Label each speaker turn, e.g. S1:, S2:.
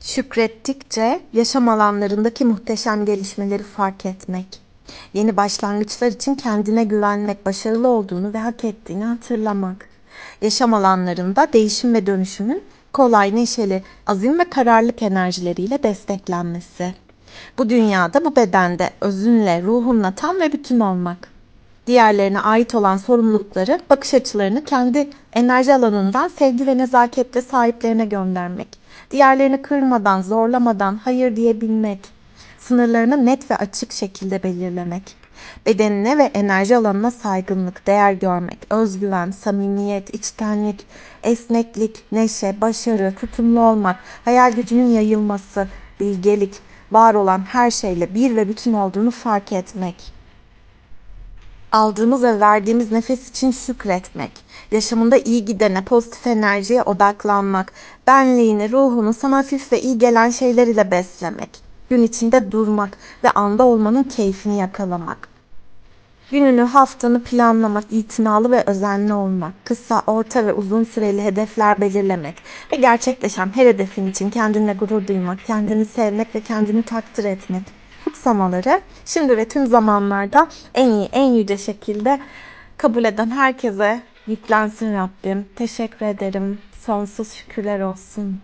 S1: Şükrettikçe yaşam alanlarındaki muhteşem gelişmeleri fark etmek. Yeni başlangıçlar için kendine güvenmek, başarılı olduğunu ve hak ettiğini hatırlamak. Yaşam alanlarında değişim ve dönüşümün kolay, neşeli, azim ve kararlılık enerjileriyle desteklenmesi. Bu dünyada, bu bedende özünle, ruhunla tam ve bütün olmak. Diğerlerine ait olan sorumlulukları, bakış açılarını kendi enerji alanından sevgi ve nezaketle sahiplerine göndermek. Diğerlerini kırmadan, zorlamadan hayır diyebilmek. Sınırlarını net ve açık şekilde belirlemek. Bedenine ve enerji alanına saygınlık, değer görmek, özgüven, samimiyet, içtenlik, esneklik, neşe, başarı, tutumlu olmak, hayal gücünün yayılması, bilgelik, var olan her şeyle bir ve bütün olduğunu fark etmek aldığımız ve verdiğimiz nefes için şükretmek, yaşamında iyi gidene, pozitif enerjiye odaklanmak, benliğini, ruhunu sana hafif ve iyi gelen şeyler ile beslemek, gün içinde durmak ve anda olmanın keyfini yakalamak. Gününü, haftanı planlamak, itinalı ve özenli olmak, kısa, orta ve uzun süreli hedefler belirlemek ve gerçekleşen her hedefin için kendinle gurur duymak, kendini sevmek ve kendini takdir etmek kutsamaları şimdi ve tüm zamanlarda en iyi, en yüce şekilde kabul eden herkese yüklensin Rabbim. Teşekkür ederim. Sonsuz şükürler olsun.